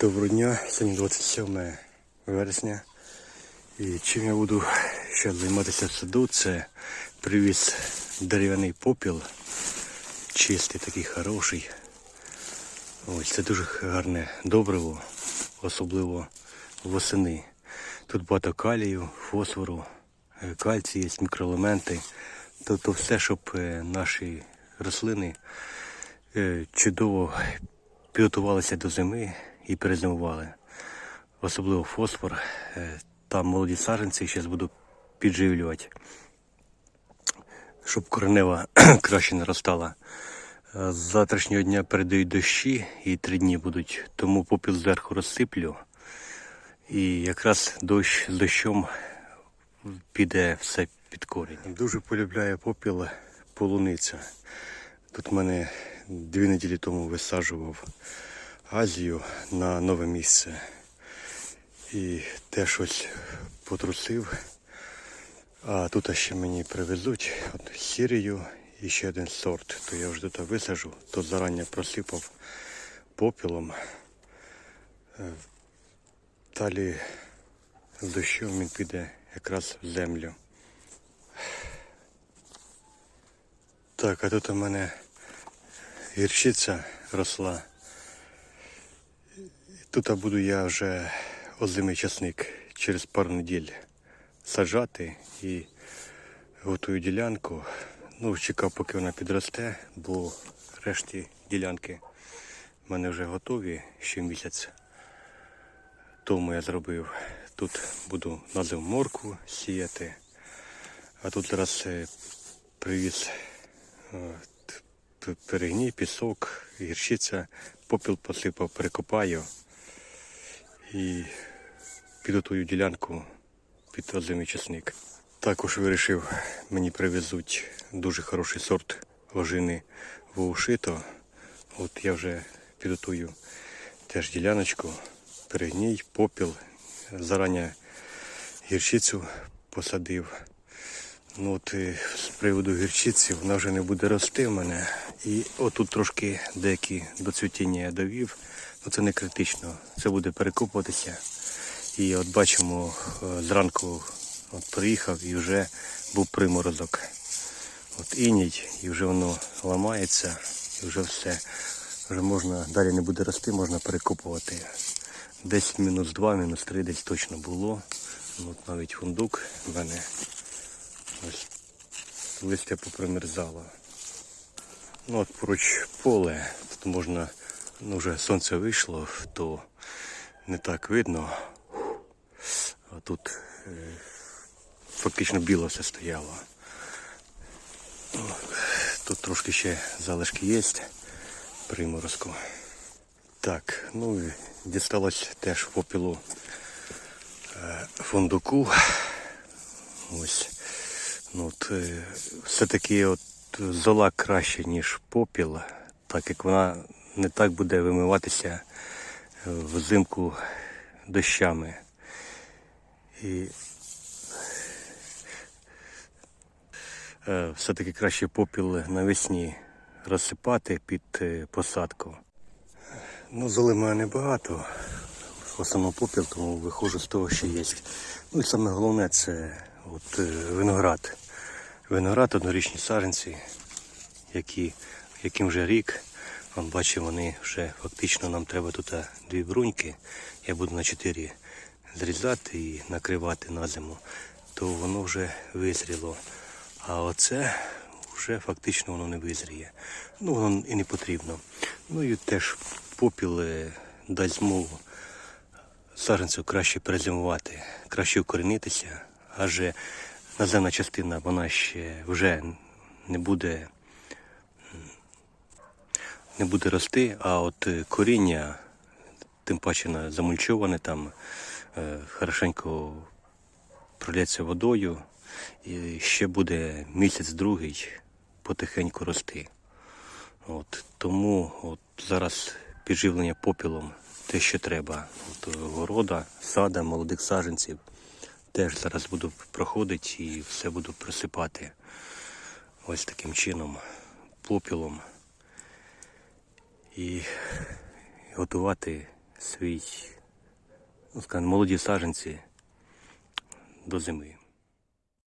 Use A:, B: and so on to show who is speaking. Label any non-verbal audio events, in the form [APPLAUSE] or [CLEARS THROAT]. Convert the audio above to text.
A: Доброго дня, сьогодні 27 вересня. І чим я буду ще займатися в саду, це привіз дерев'яний попіл, чистий такий хороший. Ось це дуже гарне добриво, особливо восени. Тут багато калію, фосфору, е, кальцій, є мікроелементи. Тобто все, щоб е, наші рослини е, чудово підготувалися до зими і перезимували. Особливо фосфор. Е, Там молоді саджанці зараз буду підживлювати, щоб коренева [CLEARS THROAT] краще наростала. Е, З завтрашнього дня передають дощі і три дні будуть, тому попіл зверху розсиплю. І якраз дощ з дощом піде все під корінь. Дуже полюбляє попіл полуниця. Тут мене дві неділі тому висаджував Азію на нове місце. І те щось потрусив. А тут ще мені привезуть от сірію і ще один сорт. То я вже тут висажу, то зарані просипав попілом. Е, Далі з дощом він піде якраз в землю. Так, а тут у мене гірчиця росла. Тут буду я вже озимий часник через пару неділь саджати і готую ділянку. Ну, чекав, поки вона підросте, бо решті ділянки в мене вже готові ще місяць. Тому я зробив. Тут буду назив морку сіяти. А тут зараз е, привіз е, перегній, пісок, гірчиця, попіл посипав, перекопаю і підготую ділянку під озимий часник. Також вирішив, мені привезуть дуже хороший сорт ожини вовшито. От я вже підготую теж діляночку, перегній, попіл. Зарані гірчицю посадив. Ну от з приводу гірчиці вона вже не буде рости в мене. І отут трошки деякі до цвітіння я довів. Ну це не критично. Це буде перекопуватися. І от бачимо, е, зранку от приїхав і вже був приморозок. От іній, і вже воно ламається, і вже все. Вже можна, далі не буде рости, можна перекопувати. Десь мінус 2, мінус 3 десь точно було. От навіть фундук в мене ось листя попримерзало. Ну от поруч поле, тут можна, ну вже сонце вийшло, то не так видно. А тут е, фактично біло все стояло. Тут трошки ще залишки є приморозку. Так, ну і дісталось теж попілу е, фундуку. Ось. Ну, от, е, все-таки от зола краще, ніж попіл, так як вона не так буде вимиватися е, взимку дощами. І е, все-таки краще попіл навесні розсипати під е, посадку. Ну, золи мене небагато. В основному попіл, тому виходжу з того, що є. Ну і саме головне це от, виноград. Виноград, однорічні саджанці, які, яким вже рік. Вон бачу, вони вже фактично нам треба тут дві бруньки. Я буду на чотири зрізати і накривати на зиму, то воно вже визріло. А оце вже фактично воно не визріє. Ну, воно і не потрібно. Ну і теж попіл е, дасть змогу саджанцю краще перезимувати, краще укорінитися, адже наземна частина вона ще вже не буде, не буде рости, а от е, коріння, тим паче замульчоване там, е, хорошенько пролється водою, і ще буде місяць-другий потихеньку рости. От, тому от зараз підживлення попілом те, що треба. От, е, города, сада, молодих саджанців. Теж зараз буду проходити і все буду присипати ось таким чином, попілом. І готувати свій, ну, скажімо, молоді саженці до зими.